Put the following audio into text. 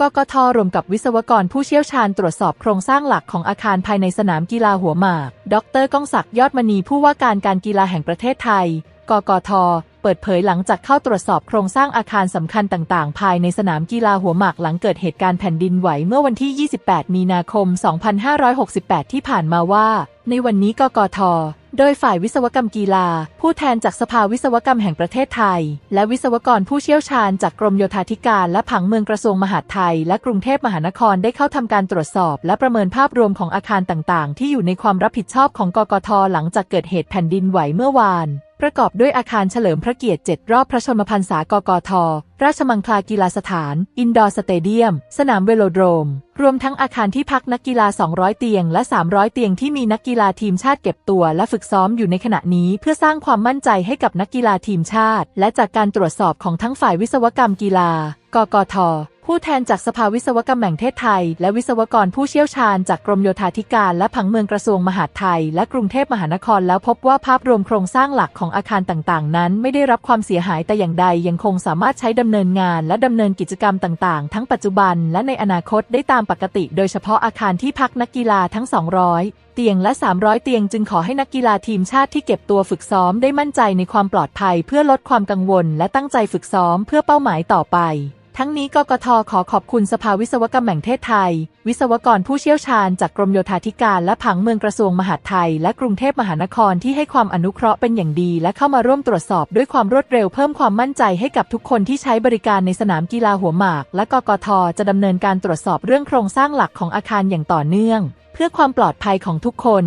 กกทรวมกับวิศวกรผู้เชี่ยวชาญตรวจสอบโครงสร้างหลักของอาคารภายในสนามกีฬาหัวหมาก ดรก้องศักดิ์ยอดมณีผู้ว่าการการกีฬาแห่งประเทศไทย กกท เปิดเผยหลังจากเข้าตรวจสอบโครงสร้างอาคารสำคัญต่างๆ ภายในสนามกีฬาหัวหมากหลังเกิดเหตุการณ์แผ่นดินไหวเมื่อวันที่ 28 มีนาคม 2568 ที่ผ่านมาว่า ในวันนี้กกท โดยฝ่ายวิศวกรรมกีฬา ผู้แทนจากสภาวิศวกรรมแห่งประเทศไทย และวิศวกรผู้เชี่ยวชาญจากกรมโยธาธิการและผังเมืองกระทรวงมหาดไทย และกรุงเทพมหานครได้เข้าทำการตรวจสอบ และประเมินภาพรวมของอาคารต่างๆ ที่อยู่ในความรับผิดชอบของกกท หลังจากเกิดเหตุแผ่นดินไหวเมื่อวาน ประกอบด้วยอาคารเฉลิมพระเกียรติ 7 รอบพระชนมพรรษากกท ราชมังคลากีฬาสถาน อินดอร์สเตเดียม สนามเวโลโดรม รวมทั้งอาคารที่พักนักกีฬา 200 เตียง และ 300 เตียงที่มีนักกีฬาทีมชาติเก็บตัว และฝึกซ้อมอยู่ในขณะนี้ เพื่อสร้างความมั่นใจให้กับนักกีฬาทีมชาติ และจากการตรวจสอบของทั้งฝ่ายวิศวกรรมกีฬา กกทผู้แทนจากสภาวิศวกรรมแห่งประเทศไทย และวิศวกรผู้เชี่ยวชาญจากกรมโยธาธิการและผังเมืองกระทรวงมหาดไทย และกรุงเทพมหานครแล้วพบว่าภาพรวมโครงสร้างหลักของอาคารต่างๆ นั้น ไม่ได้รับความเสียหายแต่อย่างใดยังคงสามารถใช้ดำเนินงานและดำเนินกิจกรรมต่าง ๆ ทั้งปัจจุบันและในอนาคตได้ตามปกติ โดยเฉพาะอาคารที่พักนักกีฬาทั้ง 200 เตียงและ 300 เตียงจึงขอให้นักกีฬาทีมชาติที่เก็บตัวฝึกซ้อมได้มั่นใจในความปลอดภัย เพื่อลดความกังวลและตั้งใจฝึกซ้อมเพื่อเป้าหมายต่อไป ทั้งนี้กกทขอขอบคุณสภาวิศวกรรมแห่งประเทศไทย วิศวกรผู้เชี่ยวชาญจากกรมโยธาธิการและผังเมืองกระทรวงมหาดไทย และกรุงเทพมหานครที่ให้ความอนุเคราะห์เป็นอย่างดี และเข้ามาร่วมตรวจสอบด้วยความรวดเร็วเพิ่มความมั่นใจให้กับทุกคนที่ใช้บริการในสนามกีฬาหัวหมาก และกกทจะดำเนินการตรวจสอบเรื่องโครงสร้างหลักของอาคารอย่างต่อเนื่อง เพื่อความปลอดภัยของทุกคน